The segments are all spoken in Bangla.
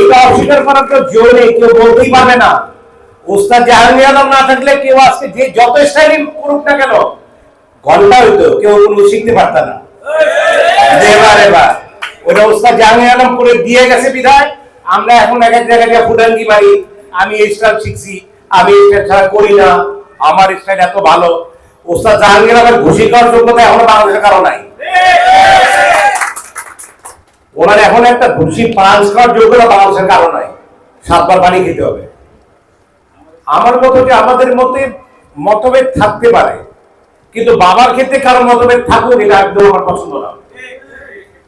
এটা অস্বীকার করার তো জোর নেই, কেউ বলতেই পারবে না। ওস্তাদ জাহাঙ্গীর আলম না থাকলে কেউ আজকে যে যত স্টাইলিং করুক না কেন, ঘণ্টা হইতো, কেউ কোনো শিখতে পারত না। এবার এবার। ওটা ওস্তাদ জাহাঙ্গীর আলম করে দিয়ে গেছে বিধায়, আমরা এখন এক এক জায়গায় গিয়ে ফুটাঙ্গি মারি। আমি এই স্টাইল শিখছি, আমি এই স্টাইল ছাড়া করি না, আমার স্টাইল এত ভালো। ওস্তাদ জাহাঙ্গীর আলমের ঘুষি করার যোগ্যতা এখনও বাংলাদেশের কারও নাই। ওনার এখন একটা ঘুষি পাঁচ করার যোগ্যতা বাংলাদেশের কারও নাই। সাতবার পানি খেতে হবে। আমার মতো যে আমাদের মতে মতভেদ থাকতে পারে। কিন্তু বাবার ক্ষেত্রে কারও মতভেদ থাকুক, এটা একদম আমার পছন্দ না।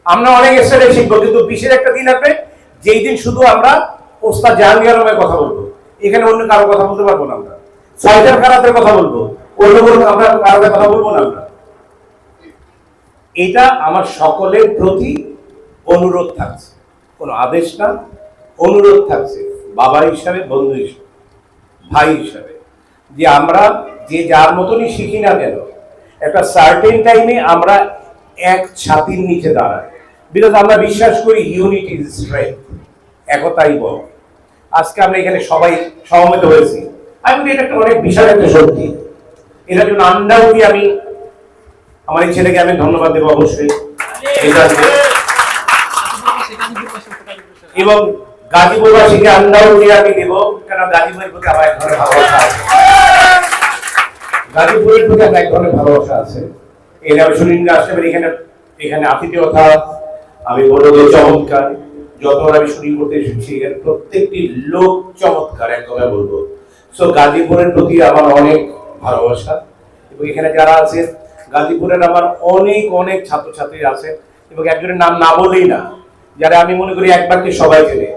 আমরা অনেক স্টাইলে শিখব, কিন্তু বিশেষ একটা দিন আসবে যেই দিন শুধু আমরা ওস্তাদ জাহাঙ্গীর আলমের কথা বলব। এখানে অন্য কারও কথা বলতে পারব না আমরা। সাইদার কারাতের কথা বলব। অন্য কোনো আমরা কারও কথা বলব না আমরা। এটা আমার সকলের প্রতি অনুরোধ থাকছে। কোনো আদেশ না, অনুরোধ থাকছে বাবা হিসাবে, বন্ধু হিসাবে, ভাই হিসাবে, যে আমরা যে যার মতনই শিখি না কেন, একটা সার্টেন টাইমে আমরা এক ছাতির নিচে দাঁড়াই। বিকজ আমরা বিশ্বাস করি ইউনিটি ইজ স্ট্রেংথ একতাই বল আজকে আমরা এখানে সবাই সমবেত হয়েছি। আমি বলি, এটা একটা অনেক বিশাল একটা শক্তি। এটার জন্য আন্ডাউটি আমি আমার এই ছেলেকে আমি ধন্যবাদ দেবো অবশ্যই। এবং গাজীপুরবাসীকে আন্ডাউটি আমি দেব কেন গাজীপুরের প্রতি আমার এক ধরনের ভালোবাসা আছে। গাজীপুরের প্রতি আমার এক ধরনের ভালোবাসা আছে। এই আমি শুনিনি আসতে পারি, এখানে এখানে আতিথেয়তা আমি বলব যে চমৎকার। যতবার আমি শুটিং করতে এসেছি, এখানে প্রত্যেকটি লোক চমৎকার, এক কথায় বলব। সো গাজীপুরের প্রতি আমার অনেক ভালোবাসা। এবং এখানে যারা আছে গাজীপুরের আমার অনেক অনেক ছাত্রছাত্রী আছে। এবং একজনের নাম না বলেই না। যারা আমি মনে করি একবারকে সবাই চেনে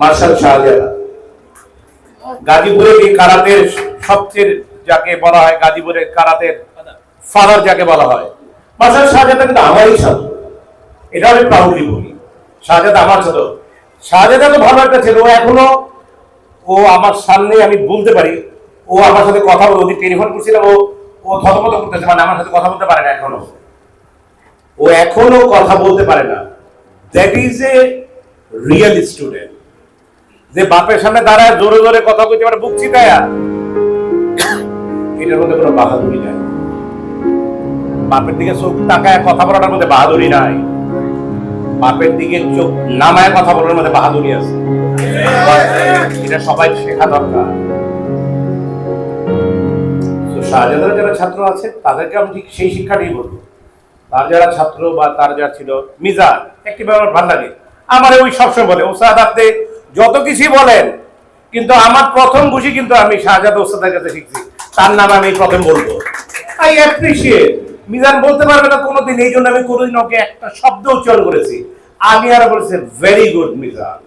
মার্শাল শাহজাদা গাজীপুরের এই কারাতের সবচেয়ে যাকে বলা হয়, গাজীপুরের কারাতের ফাদার যাকে বলা হয়, মার্শাল শাহজাদা কিন্তু আমারই ছাত্র এটা আমি প্রাউডলি বলি। শাহজাদা আমার ছাত্র শাহজাদা তো ভালো একটা ছেলে, ও এখনও, ও আমার সামনে আমি বলতে পারি, ও আমার সাথে কথা বলে, ওদিন টেলিফোন করছিলাম, ও ও থতমত করতেছে মানে আমার সাথে কথা বলতে পারে না এখনও। ও এখনও কথা বলতে পারে না। That is a real student যে বাপের সামনে দাঁড়ায় জোরে জোরে কথা বলতে পারে, বুক চিতায়া এটার মধ্যে কোনো বাহাদুরি নাই। বাপের দিকে চোখ তাকায় কথা বলার মধ্যে বাহাদুরি নাই। বাপের দিকে চোখ নামায় কথা বলার মধ্যে বাহাদুরি আছে। এটা সবাই শেখা দরকার। শাহজাদার যারা ছাত্র আছে, তাদেরকে আমি ঠিক সেই শিক্ষাটাই বলব। তার যারা ছাত্র বা তার যারা ছিল, মিজান, একটি ব্যাপার ভালো লাগে আমার ওই সবসময় বলে, ওস্তাদ, আপনি যত কিছুই বলেন, কিন্তু আমার প্রথম খুশি কিন্তু আমি শাহজাদ ওস্তাদের কাছে শিখছি। তার নাম আমি প্রথম বলব। আই অ্যাপ্রিসিয়েট মিজান বলতে পারবে না কোনোদিন, এই জন্য আমি কোনোদিন ওকে একটা শব্দ উচ্চারণ করেছি। আমি আর বলেছি ভেরি গুড মিজান।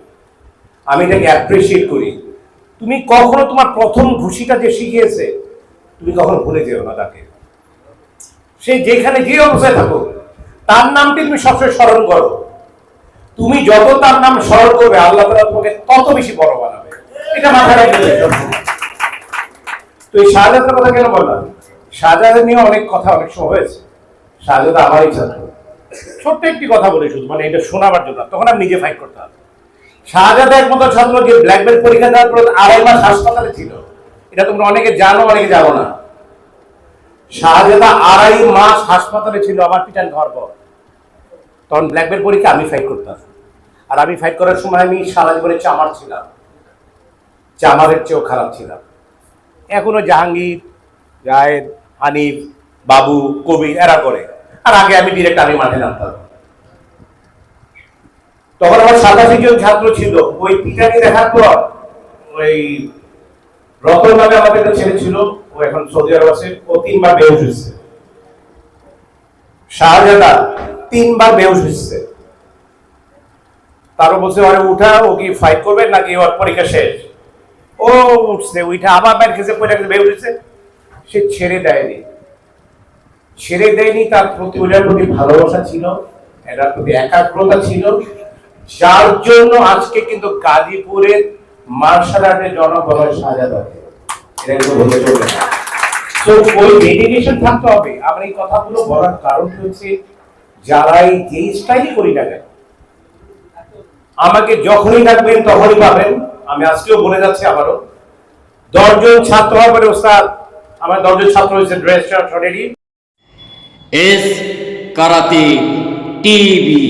আমি এটাকে অ্যাপ্রিসিয়েট করি। তুমি কখনো তোমার প্রথম ঘুষিটা যে শিখিয়েছে, তুমি কখনো ভুলে যেও না তাকে। সে যেখানে যে অবস্থায় থাকো, তার নামটি তুমি সবসময় স্মরণ করো। তুমি যত তার নাম স্মরণ করবে, আল্লাহ তালা তোমাকে তত বেশি বড় বানাবে। এটা মাথায় রাখবে তো এই শাহজাদের কথা কেন বললাম? শাহজাদের নিয়ে অনেক কথা অনেক সময় হয়েছে। শাহজাদা আমারই ছাত্র ছোট্ট একটি কথা বলে শুধু মানে এটা শোনাবার জন্য। তখন আমি নিজে ফাইট করতাম শাহজাদা একমাত্র ছাত্র যে ব্ল্যাক বেল্ট পরীক্ষা দেওয়ার পর আড়াই মাস হাসপাতালে ছিল। এটা তোমরা অনেকে জানো অনেকে জানো না। শাহজাদা আড়াই মাস হাসপাতালে ছিল আমার খাওয়ার পর তখন ব্ল্যাক বেল্ট পরীক্ষা আমি ফাইট করতাম। আর আমি ফাইট করার সময় আমি সারা জীবনে চামার ছিলাম। চামারের চেয়েও খারাপ ছিলাম। এখনও জাহাঙ্গীর জায়েদ হানিফ, বাবু কবি এরা করে। আর আগে আমি ডিরেক্ট আমি মাঠে নামতাম। তখন আমার সাতাশি জন ছাত্র ছিল। ওই পিটানি দেখার পর ওই রতন নামে আমাদের ছেলে ছিল। ও এখন সৌদি আরব আছে, ও তিনবার বেউস হয়েছে। শাহজাদা তিনবার বেউস হয়েছে। তারও বলছে উঠা, ও কি ফাইট করবে নাকি ওর পরীক্ষা শেষ? ও উঠছে, উঠে আবার খেয়েছে বেউস হয়েছে। সে ছেড়ে দেয়নি। ছেড়ে দেয়নি, তার প্রতি ওটার প্রতি ভালোবাসা ছিল এটার প্রতি একাগ্রতা ছিল। যার জন্য আজকে কিন্তু গাজীপুরের মার্শাল আর্টের জনগণ সাজা এটা কিন্তু বলতে চলবে না। তো ওই ডেডিকেশন থাকতে হবে। আমরা এই কথাগুলো বলার কারণ হচ্ছে যারাই যেই স্টাইলই করি না কেন আমাকে যখনই ডাকবেন তখনই পাবেন। আমি আজকেও বলে যাচ্ছি আবারও। দশজন ছাত্র হওয়ার পরে ওস্তাদ আমার দশজন ছাত্র হয়েছে ড্রেস শার্ট এস কারাতে টিভি।